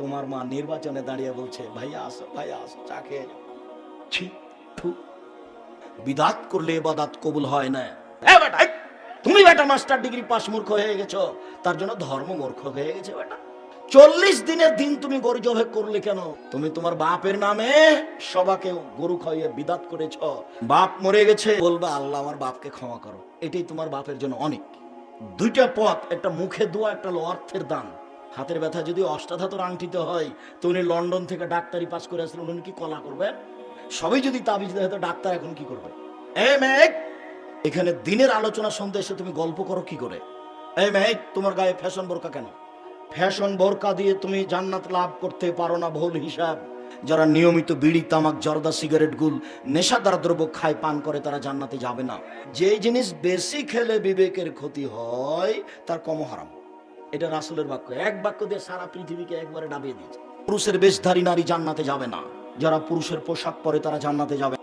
তোমার মা নির্বাচনে দাঁড়িয়ে বলছে, ভাইয়া আসো ভাইয়া আসো, চা খেয়ে। ছি বিদাত করলে এবাদাত কবুল হয় না। বেটা, তুমি বেটা মাস্টার ডিগ্রি পাস মূর্খ হয়ে গেছো, তার জন্য ধর্ম মূর্খ হয়ে গেছে বেটা। চল্লিশ দিনের দিন তুমি গরু জবে করলে কেন? তুমি তোমার বাপের নামে সবাকে গরু খাইয়ে বিদাত করেছ। বাপ মরে গেছে, বলবা, আল্লাহ আমার বাপকে ক্ষমা করো। এটাই তোমার বাপের জন্য অনেক। দুইটা পথ, একটা মুখে দোয়া, একটা অর্থের দান হাতের ব্যথা যদি অষ্টাধাতুর আংটিতে হয়, তো উনি লন্ডন থেকে ডাক্তারি পাস করে আসলেন, উনি কি কলা করবেন সবাই যদি তাবিজ দেয়, তো ডাক্তার এখন কি করবে? এ মেঘ! এখানে দিনের আলোচনা শুনতে এসে তুমি গল্প করো কি করে? এই মেঘ, তোমার গায়ে ফ্যাশন বোরকা কেন? ফ্যাশন বোরকা দিয়ে তুমি জান্নাত লাভ করতে পারো না ভুল হিসাব। যারা নিয়মিত বিড়ি, তামাক, জর্দা, সিগারেট, গুল, নেশাদার দ্রব্য খায়, পান করে, তারা জান্নাতে যাবে না। যে জিনিস বেশি খেলে বিবেকের ক্ষতি হয়, তার কম হারাম এটা রাসুলের বাক্য। এক বাক্য দিয়ে সারা পৃথিবীকে একবারে ডাবিয়ে দিয়েছে। পুরুষের বেশধারী নারী জান্নাতে যাবে না। যারা পুরুষের পোশাক পরে তারা জান্নাতে যাবে